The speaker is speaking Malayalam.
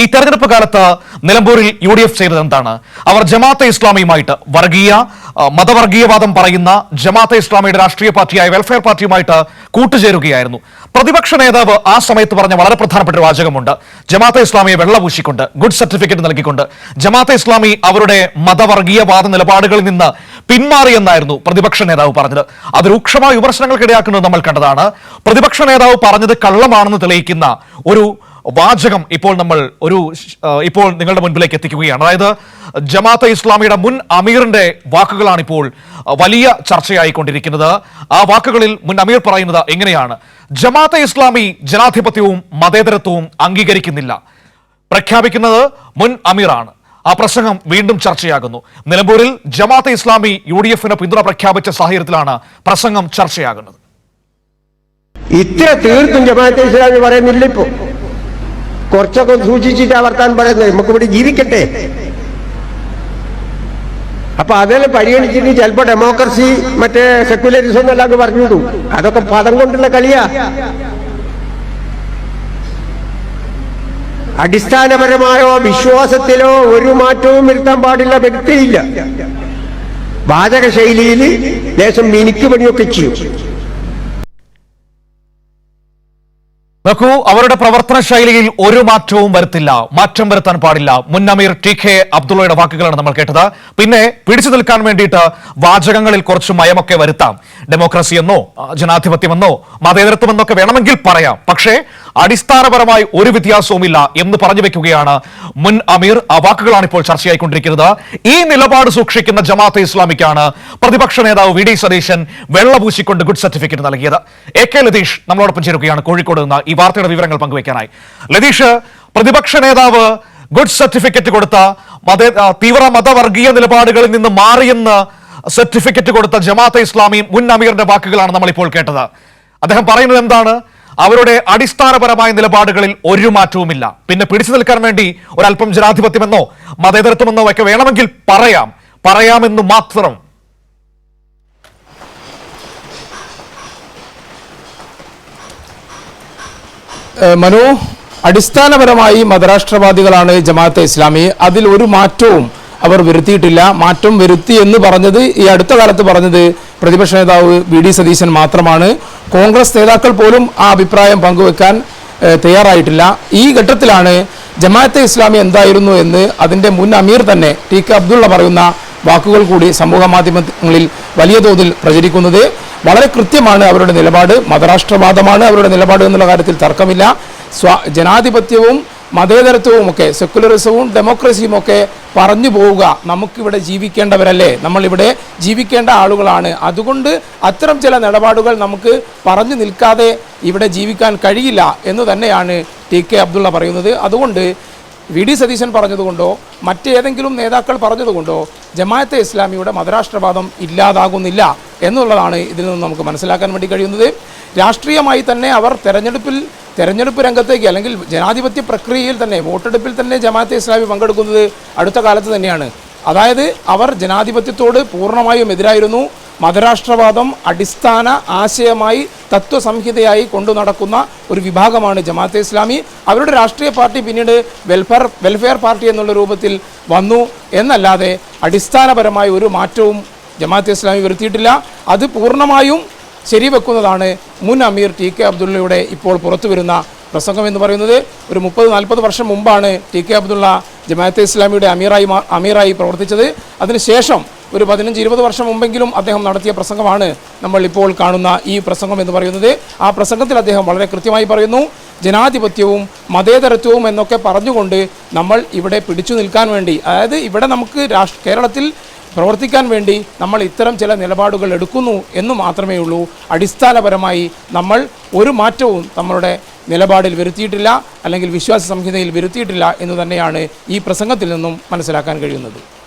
ഈ തെരഞ്ഞെടുപ്പ് കാലത്ത് നിലമ്പൂരിൽ യു ഡി എഫ് ചെയ്തത് എന്താണ് അവർ ജമാഅത്തെ ഇസ്ലാമിയുമായിട്ട് വർഗീയ മതവർഗീയവാദം പറയുന്ന ജമാഅത്തെ ഇസ്ലാമിയുടെ രാഷ്ട്രീയ പാർട്ടിയായ വെൽഫെയർ പാർട്ടിയുമായിട്ട് കൂട്ടുചേരുകയായിരുന്നു. പ്രതിപക്ഷ നേതാവ് ആ സമയത്ത് പറഞ്ഞ വളരെ പ്രധാനപ്പെട്ട ഒരു വാചകമുണ്ട്. ജമാഅത്തെ ഇസ്ലാമിയെ വെള്ളപൂശിക്കൊണ്ട് ഗുഡ് സർട്ടിഫിക്കറ്റ് നൽകിക്കൊണ്ട് ജമാഅത്തെ ഇസ്ലാമി അവരുടെ മതവർഗീയവാദ നിലപാടുകളിൽ നിന്ന് പിന്മാറിയെന്നായിരുന്നു പ്രതിപക്ഷ നേതാവ് പറഞ്ഞത്. അത് രൂക്ഷമായ വിമർശനങ്ങൾക്കിടയാക്കുന്നത് നമ്മൾ കണ്ടതാണ്. പ്രതിപക്ഷ നേതാവ് പറഞ്ഞത് കള്ളമാണെന്ന് തെളിയിക്കുന്ന ഒരു വാചകം ഇപ്പോൾ നമ്മൾ ഒരു ഇപ്പോൾ നിങ്ങളുടെ മുൻപിലേക്ക് എത്തിക്കുകയാണ്. അതായത് ജമാഅത്ത് ഇസ്ലാമിയുടെ മുൻ അമീറിന്റെ വാക്കുകളാണ് ഇപ്പോൾ വലിയ ചർച്ചയായിക്കൊണ്ടിരിക്കുന്നത്. ആ വാക്കുകളിൽ മുൻ അമീർ പറയുന്നത് എങ്ങനെയാണ്? ജമാഅത്തെ ഇസ്ലാമി ജനാധിപത്യവും മതേതരത്വവും അംഗീകരിക്കുന്നില്ല. പ്രഖ്യാപിക്കുന്നത് മുൻ അമീറാണ്. ആ പ്രസംഗം വീണ്ടും ചർച്ചയാകുന്നു. നിലമ്പൂരിൽ ജമാഅത്തെ ഇസ്ലാമി യു ഡി എഫിന് പിന്തുണ പ്രഖ്യാപിച്ച സാഹചര്യത്തിലാണ് പ്രസംഗം ചർച്ചയാകുന്നത്. ഇത്ര തീർത്തും ജമാഅത്തെ ഇസ്ലാമി പറയുന്നില്ല ഇപ്പോ. കുറച്ചൊക്കെ സൂക്ഷിച്ചിട്ട് വർത്താൻ പറയുന്നത് നമുക്ക് ഇവിടെ ജീവിക്കട്ടെ. അപ്പൊ അതെല്ലാം പരിഗണിച്ചിട്ട് ചിലപ്പോ ഡെമോക്രസി മറ്റേ സെക്യുലറിസം എന്നെല്ലാം പറഞ്ഞിട്ടു പറഞ്ഞിടും. അതൊക്കെ പദം കൊണ്ടുള്ള കളിയാ. അടിസ്ഥാനപരമായോ വിശ്വാസത്തിലോ ഒരു മാറ്റവും വരുത്താൻ പാടില്ല വ്യക്തിയില്ല. വാചക ശൈലിയിൽ ദേശം മിനിക്ക് പണിയൊക്കെ ചെയ്യും. നോക്കൂ അവരുടെ പ്രവർത്തന ശൈലിയിൽ ഒരു മാറ്റവും വരുത്തില്ല. മാറ്റം വരുത്താൻ പാടില്ല. മുൻ അമീർ ടി കെ അബ്ദുള്ളയുടെ വാക്കുകളാണ് നമ്മൾ കേട്ടത്. പിന്നെ പിടിച്ചു നിൽക്കാൻ വേണ്ടിയിട്ട് വാചകങ്ങളിൽ കുറച്ച് മയമൊക്കെ വരുത്താം. ഡെമോക്രസി എന്നോ ജനാധിപത്യമെന്നോ മതേതരത്വം എന്നൊക്കെ വേണമെങ്കിൽ പറയാം. പക്ഷേ അടിസ്ഥാനപരമായി ഒരു വ്യത്യാസവുമില്ല എന്ന് പറഞ്ഞു വെക്കുകയാണ് മുൻ അമീർ. ആ വാക്കുകളാണ് ഇപ്പോൾ ചർച്ചയായിക്കൊണ്ടിരിക്കുന്നത്. ഈ നിലപാട് സൂക്ഷിക്കുന്ന ജമാഅത്തെ ഇസ്ലാമിക്കാണ് പ്രതിപക്ഷ നേതാവ് വി ഡി സതീശൻ വെള്ളപൂശിക്കൊണ്ട് ഗുഡ് സർട്ടിഫിക്കറ്റ് നൽകിയത്. എ കെ ലതീഷ് നമ്മളോടൊപ്പം ചേരുകയാണ് കോഴിക്കോട് നിന്ന് ഈ വാർത്തയുടെ വിവരങ്ങൾ പങ്കുവയ്ക്കാനായി. ലതീഷ് പ്രതിപക്ഷ നേതാവ് ഗുഡ് സർട്ടിഫിക്കറ്റ് കൊടുത്ത മത തീവ്ര മതവർഗീയ നിലപാടുകളിൽ നിന്ന് മാറിയെന്ന് സർട്ടിഫിക്കറ്റ് കൊടുത്ത ജമാഅത്തെ ഇസ്ലാമി മുൻ അമീറിന്റെ വാക്കുകളാണ് നമ്മളിപ്പോൾ കേട്ടത്. അദ്ദേഹം പറയുന്നത് എന്താണ്? അവരുടെ അടിസ്ഥാനപരമായ നിലപാടുകളിൽ ഒരു മാറ്റവുമില്ല. പിന്നെ പിടിച്ചു നിൽക്കാൻ വേണ്ടി ഒരല്പം ജനാധിപത്യമെന്നോ മതേതരത്വമെന്നോ ഒക്കെ വേണമെങ്കിൽ പറയാം. പറയാമെന്ന് മാത്രം. മനു അടിസ്ഥാനപരമായി മതരാഷ്ട്രവാദികളാണ് ജമാഅത്തെ ഇസ്ലാമി. അതിൽ ഒരു മാറ്റവും അവർ വരുത്തിയിട്ടില്ല. മാറ്റം വരുത്തി എന്ന് പറഞ്ഞത് ഈ അടുത്ത കാലത്ത് പറഞ്ഞത് പ്രതിപക്ഷ നേതാവ് വി ഡി സതീശൻ മാത്രമാണ്. കോൺഗ്രസ് നേതാക്കൾ പോലും ആ അഭിപ്രായം പങ്കുവെക്കാൻ തയ്യാറായിട്ടില്ല. ഈ ഘട്ടത്തിലാണ് ജമാഅത്തെ ഇസ്ലാമി എന്തായിരുന്നു എന്ന് അതിന്റെ മുൻ അമീർ തന്നെ ടി കെ അബ്ദുള്ള പറയുന്ന വാക്കുകൾ കൂടി സമൂഹ മാധ്യമങ്ങളിൽ വലിയ തോതിൽ പ്രചരിക്കുന്നത്. വളരെ കൃത്യമാണ് അവരുടെ നിലപാട്. മതരാഷ്ട്രവാദമാണ് അവരുടെ നിലപാട് എന്നുള്ള കാര്യത്തിൽ തർക്കമില്ല. സ്വ ജനാധിപത്യവും മതേതരത്വവും ഒക്കെ സെക്കുലറിസവും ഡെമോക്രസിയും ഒക്കെ പറഞ്ഞു പോവുക. നമുക്കിവിടെ ജീവിക്കേണ്ടവരല്ലേ? നമ്മളിവിടെ ജീവിക്കേണ്ട ആളുകളാണ്. അതുകൊണ്ട് അത്തരം ചില നിലപാടുകൾ നമുക്ക് പറഞ്ഞു നിൽക്കാതെ ഇവിടെ ജീവിക്കാൻ കഴിയില്ല എന്ന് തന്നെയാണ് ടി കെ അബ്ദുള്ള പറയുന്നത്. അതുകൊണ്ട് വി ഡി സതീശൻ പറഞ്ഞതുകൊണ്ടോ മറ്റേതെങ്കിലും നേതാക്കൾ പറഞ്ഞതുകൊണ്ടോ ജമാഅത്തെ ഇസ്ലാമിയുടെ മതരാഷ്ട്രവാദം ഇല്ലാതാകുന്നില്ല എന്നുള്ളതാണ് ഇതിൽ നിന്ന് നമുക്ക് മനസ്സിലാക്കാൻ വേണ്ടി കഴിയുന്നത്. രാഷ്ട്രീയമായി തന്നെ അവർ തെരഞ്ഞെടുപ്പിൽ തെരഞ്ഞെടുപ്പ് രംഗത്തേക്ക് അല്ലെങ്കിൽ ജനാധിപത്യ പ്രക്രിയയിൽ തന്നെ വോട്ടെടുപ്പിൽ തന്നെ ജമാഅത്തെ ഇസ്ലാമി പങ്കെടുക്കുന്നത് അടുത്ത കാലത്ത് തന്നെയാണ്. അതായത് അവർ ജനാധിപത്യത്തോട് പൂർണമായും എതിരായിരുന്നു. മതരാഷ്ട്രവാദം അടിസ്ഥാന ആശയമായി തത്വസംഹിതയായി കൊണ്ടു നടക്കുന്ന ഒരു വിഭാഗമാണ് ജമാഅത്തെ ഇസ്ലാമി. അവരുടെ രാഷ്ട്രീയ പാർട്ടി പിന്നീട് വെൽഫെയർ വെൽഫെയർ പാർട്ടി എന്നുള്ള രൂപത്തിൽ വന്നു. എന്നല്ലാതെ അടിസ്ഥാനപരമായ ഒരു മാറ്റവും ജമാഅത്തെ ഇസ്ലാമി വരുത്തിയിട്ടില്ല. അത് പൂർണമായും ശരിവെക്കുന്നതാണ് മുൻ അമീർ ടി കെ അബ്ദുള്ളയുടെ ഇപ്പോൾ പുറത്തു വരുന്ന പ്രസംഗം എന്ന് പറയുന്നത്. ഒരു മുപ്പത് നാൽപ്പത് വർഷം മുമ്പാണ് ടി കെ അബ്ദുള്ള ജമാഅത്തെ ഇസ്ലാമിയുടെ അമീറായി അമീറായി പ്രവർത്തിച്ചത്. അതിനുശേഷം ഒരു പതിനഞ്ച് ഇരുപത് വർഷം മുമ്പെങ്കിലും അദ്ദേഹം നടത്തിയ പ്രസംഗമാണ് നമ്മൾ ഇപ്പോൾ കാണുന്ന ഈ പ്രസംഗം എന്ന് പറയുന്നത്. ആ പ്രസംഗത്തിൽ അദ്ദേഹം വളരെ കൃത്യമായി പറയുന്നു ജനാധിപത്യവും മതേതരത്വവും എന്നൊക്കെ പറഞ്ഞുകൊണ്ട് നമ്മൾ ഇവിടെ പിടിച്ചു നിൽക്കാൻ വേണ്ടി അതായത് ഇവിടെ നമുക്ക് രാഷ്ട്ര കേരളത്തിൽ പ്രവർത്തിക്കാൻ വേണ്ടി നമ്മൾ ഇത്തരം ചില നിലപാടുകൾ എടുക്കുന്നു എന്ന് മാത്രമേ ഉള്ളൂ. അടിസ്ഥാനപരമായി നമ്മൾ ഒരു മാറ്റവും നമ്മളുടെ നിലപാടിൽ വരുത്തിയിട്ടില്ല അല്ലെങ്കിൽ വിശ്വാസ സംഹിതയിൽ വരുത്തിയിട്ടില്ല എന്ന് തന്നെയാണ് ഈ പ്രസംഗത്തിൽ നിന്നും മനസ്സിലാക്കാൻ കഴിയുന്നത്.